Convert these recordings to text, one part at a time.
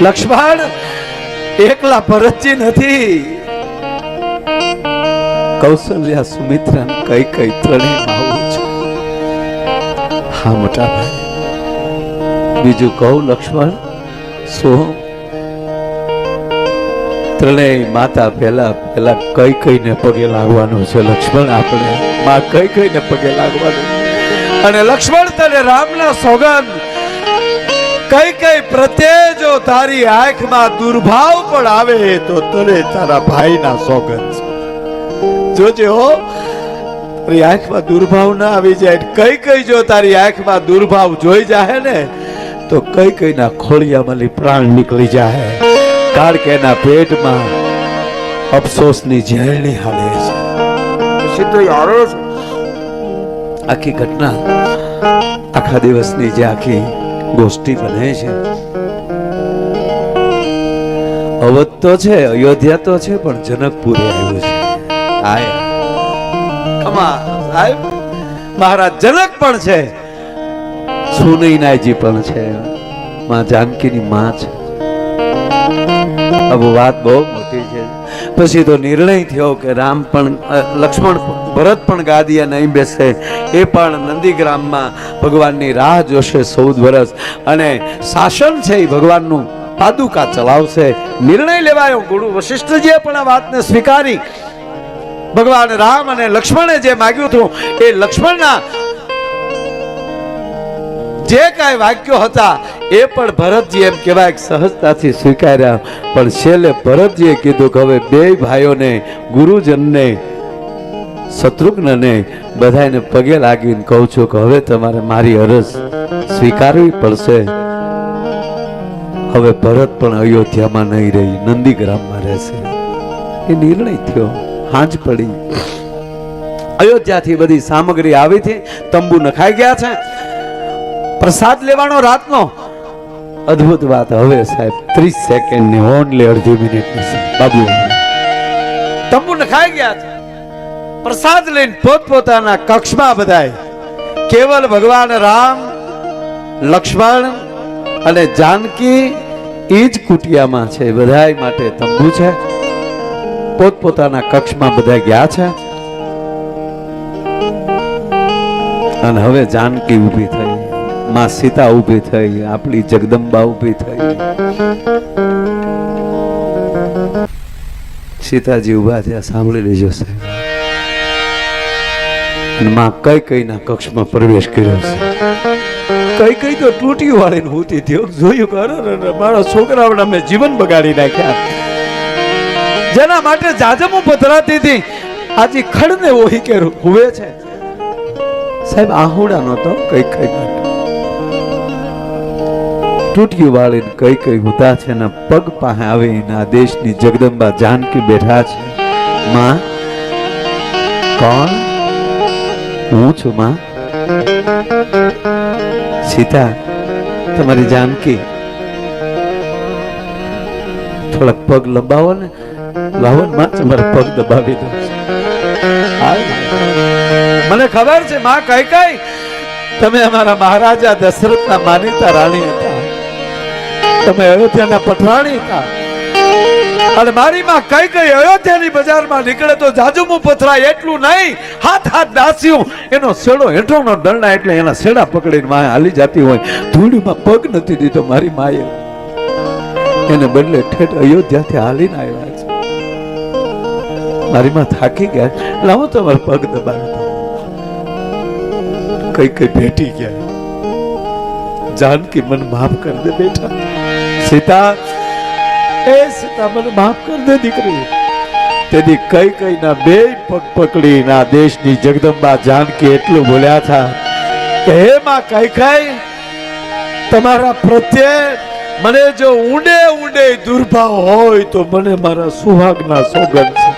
લક્ષ્મણ, એકલા ભરતજી નથી. કૌશલ્યા સુમિત્રા કઈ કઈ ત્રણેય આવું છે. હા મોટા ભાઈ બીજું કહું, લક્ષ્મણ, શું? ત્રણેય માતા પહેલા પહેલા કઈ કઈને પગે લાગવાનું છે, લક્ષ્મણ? આપણે માં કઈ કઈને પગે લાગવાનું? અને લક્ષ્મણ તને રામના સોગંદ કઈ કઈ પ્રત્યે જો તારી આંખમાં દુર્ભાવ પણ આવે તો તને તારા ભાઈના સોગંદ જોજે હો તારી આંખમાં દુર્ભાવ ના આવી જાય કઈ કઈ જો તારી આંખમાં દુર્ભાવ જોઈ જાય ને તો કઈ કઈ ના ખોળિયામાંથી પ્રાણ નીકળી જાય કારણ કે એના પેટમાં અફસોસની ઝેરણી હાલે છે. તો યારો આખી ઘટના આખા દિવસની જે આખી ગોષ્ઠી બને છે. અવધ તો છે, અયોધ્યા તો છે, પણ જનકપુરે આવ્યું છે. આયા. કમા મહારાજ જનક પણ છે. સુનૈનાજી પણ છે. માં જાનકીની માં છે. હવે વાત બહુ મોટી છે. પછી તો નિર્ણય થયો કે રામ પણ લક્ષ્મણ ભરત પણ ગાદીએ નહીં બેસે. એ પણ નંદીગ્રામમાં ભગવાનની રાહ જોશે ચૌદ વર્ષ અને શાસન છે એ ભગવાનનું, પાદુકા ચલાવશે. નિર્ણય લેવાયો ગુરુ વશિષ્ઠજીએ પણ આ વાતને સ્વીકારી. ભગવાન રામ અને લક્ષ્મણે જે માગ્યું હતું, એ લક્ષ્મણના જે કાંઈ વાક્યો હતા, એ પણ ભરતજી એમ કહેવાય સહજતાથી સ્વીકાર્યા. પણ છેલ્લે ભરતજીએ કીધું કે હવે બે ભાઈઓને, ગુરુજનને, શત્રુઘ્નને બધાને પગે લાગીને કહું છું કે હવે તમારે મારી અરજ સ્વીકારવી પડશે. હવે ભરત પણ અયોધ્યામાં નહીં રહી, નંદીગ્રામમાં રહેશે. એ નિર્ણય થયો, હાંજ પડી. અયોધ્યાથી બધી સામગ્રી આવી હતી, તંબુ નખાઈ ગયા છે. પ્રસાદ લેવાનો રાતનો? અદ્ભુત વાત. હવે સાહેબ, ત્રીસ સેકન્ડની ઓનલી અડધી મિનિટ બાબુ. તંબુ નખાઈ ગયા છે. પ્રસાદ લઈને પોતપોતાના કક્ષમાં બધાય. કેવલ ભગવાન રામ, લક્ષ્મણ અને જાનકી એ જ કુટિયામાં છે. બધાય માટે તંબુ છે. પોતપોતાના કક્ષમાં બધા ગયા છે. અને હવે જાનકી ઊભી થઈ માં સીતા ઊભી થઈ આપણી જગદંબા ઊભી થઈ. સીતાજી ઊભા થયા સાંભળી લેજો સાહેબ. માં કઈ કઈ ના કક્ષમાં પ્રવેશ કર્યો છે? કઈ કઈ તો તૂટી વાળીને હોતી હતી જોયું કે અરે, અરે, મારા છોકરાઓના મેં જીવન બગાડી નાખ્યા. જેના માટે જાજમો પધરાતી હતી. આજે ખડને ઓહી કે હુવે છે. સાહેબ આહુડા નતો કઈ કઈ માટે તૂટ્યું વાળીને કઈ કઈ ઉતા છે ને પગ પાસે આવીને આ દેશની જગદંબા જાનકી બેઠા છે. માં, કોણ? હું છું, માં. સીતા, તમારી જાનકી. થોડાક પગ લંબાવો ને. લાવો ને, માં, તમારા પગ દબાવી દો મને ખબર છે, માં, કઈ કઈ? તમે અમારા મહારાજા દશરથના માનીતા રાણી હતા. તમે અયોધ્યાના પટરાણી હતા અને મારી માં કઈ કઈ અયોધ્યાની બજારમાં નીકળે તો જાજુમું પથરાય એટલું નહીં. હાથ હાથ દાસ્યું એનો શેડો હેઠોનો દરણા એટલે એના શેડા પકડીને માં હાલી જતી હોય. ધૂળીમાં પગ નથી દીધો મારી માએ. એને બદલે ઠેઠ અયોધ્યાથી હાલીને આવ્યા છે. મારી માં થાકી ગયા. લાવો તમારો પગ દબાવી કઈ કઈ ભેટી ગયા. જાનકી મન માફ કરી દે બેટા. સીતા એ સીતા મને માફ કર દે દીકરી. તેથી કઈ કઈ ના બે પગ પકડી ના દેશની જગદંબા જાનકી એટલું બોલ્યા હતા. કે હે માં કઈ કઈ તમારા પ્રત્યે મને જો ઊંડે ઊંડે દુર્ભાવ હોય તો મને મારા સુહાગના સોગંદ છે.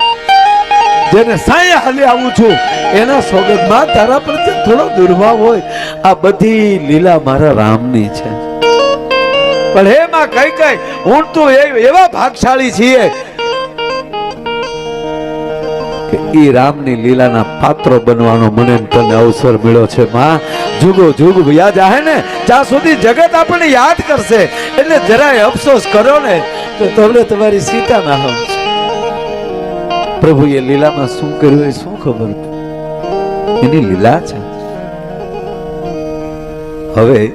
જેને સાંય હાલી આવું છું એના સોગંદમાં તારા પ્રત્યે થોડો દુર્ભાવ હોય. આ બધી લીલા મારા રામની છે. પણ હે કઈ કઈ, હું તો એવા ભાગશાળી છીએ ઈ રામની લીલાના પાત્રો બનવાનો મને તને અવસર મળ્યો છે, માં. જુગો, જુગ યાદ આહે ને, જ્યાં સુધી જગત આપણને યાદ કરશે, એટલે જરાય અફસોસ કરો ને, તો તમને તમારી સીતા ના હમ પ્રભુએ લીલામાં શું કર્યું એ શું ખબર? એની લીલા છે. હવે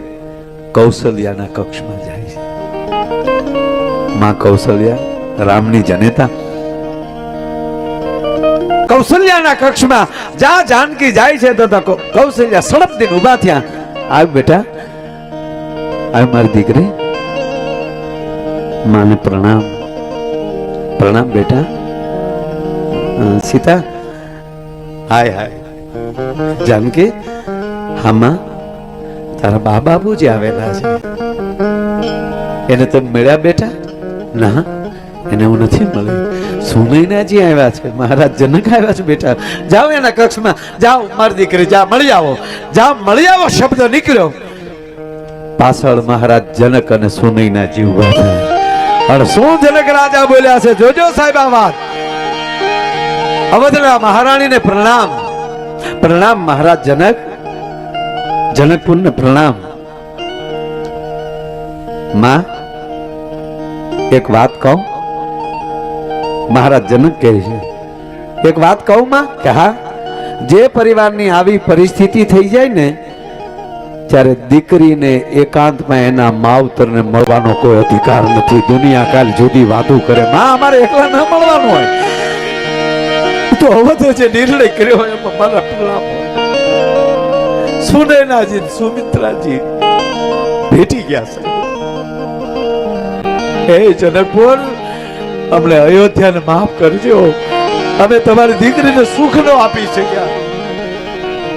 કૌશલ્યાના કક્ષમાં જાય. માં કૌશલ્યા, રામની જનેતા. કૌશલ્યાના કક્ષમાં જ્યાં જાનકી જાય છે તો કૌશલ્યા સડપ દિન ઊભા થયા. આવ બેટા, આવ મારી દીકરી. માને પ્રણામ. પ્રણામ બેટા. સીતા. હાય હાય. જાનકી હામાં તારા બા બાબુજી આવેલા છે. એને તમે મળ્યા બેટા? ના, એને હું નથી મળી સુનૈનાજી આવ્યા છે, મહારાજ જનક આવ્યા છે બેટા, જાઓ એના કક્ષમાં, જાઓ, મારી દીકરી, જા, મળી આવો. જા, મળી આવો, શબ્દ નીકળ્યો. પાછળ મહારાજ જનક અને સુનૈનાજી ઊભા થયા અને શું જનક રાજા બોલ્યા છે, જોજો સાહેબ આ વાત. અવધના મહારાણીને પ્રણામ. પ્રણામ મહારાજ જનક. જનકપુરને પ્રણામ. માં એક વાત કહું? મહારાજ જનક કહે છે, એક વાત કહું માં, કે હા, જે પરિવારની આવી પરિસ્થિતિ થઈ જાય ને ત્યારે દીકરીને એકાંતમાં એના માવતરને મળવાનો કોઈ અધિકાર નથી. દુનિયા કાલ જુદી વાતો કરે. માં, અમારે એકલા ન મળવાનું હોય. તો અવધે જે નિર્ણય કર્યો હોય, એમાં મારા પ્રણામ સુનૈનાજી સુમિત્રાજી ભેટી ગયા છે. હે જનકપુર, અમને અયોધ્યાને માફ કરજો. અમે તમારી દીકરીને સુખ નો આપી શક્યા.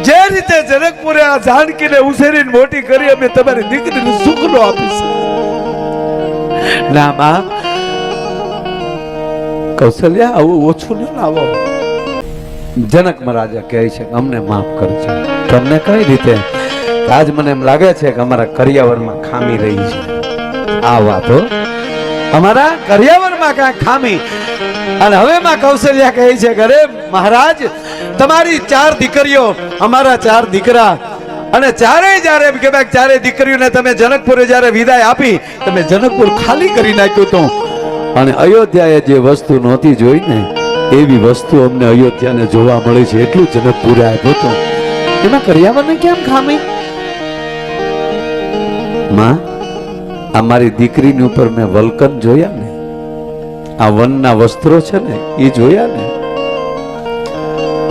જે રીતે જનકપુરે આ જાનકીને ઉછેરીને મોટી કરી, અમે તમારી દીકરીને સુખ નો આપી શક્યા. ના માં, કૌશલ્યા, આવું ઓછું ન લાવો. જનક મહારાજા કહે છે અમને માફ કરજો. તમને કઈ રીતે? આજ મને એમ લાગે છે કે અમારા કરિયાવરમાં ખામી રહી છે. આ વાતો અમારા કરિયાવરમાં કાંઈ ખામી. અને હવે માં કૌશલ્યા કહે છે ઘરે મહારાજ, તમારી ચાર દીકરીઓ, અમારા ચાર દીકરા. અને ચારેય જ્યારે એમ કહેવાય ચારે દીકરીઓને તમે જનકપુરે જ્યારે વિદાય આપી, તમે જનકપુર ખાલી કરી નાખ્યું હતું. અને અયોધ્યાએ જે વસ્તુ નહોતી જોઈ ને, એવી વસ્તુ અમને અયોધ્યાને જોવા મળી છે, એટલું જનકપુરે આપ્યું હતું એમાં કર્યાવરને કેમ ખામી? માં આ મારી દીકરીની ઉપર મેં વલકન જોયા ને, આ વનના વસ્ત્રો છે ને એ જોયા ને.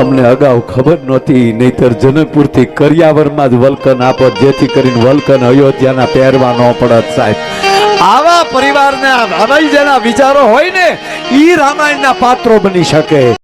અમને અગાઉ ખબર નહોતી, નહીતર જનકપુરથી કરિયાવરમાં જ વલકન આપો, જેથી કરીને વલકન અયોધ્યાના પહેરવા ન પડત સાહેબ. આવા પરિવારને આવા જેના વિચારો હોય ને, ઈ રામાયણના પાત્રો બની શકે.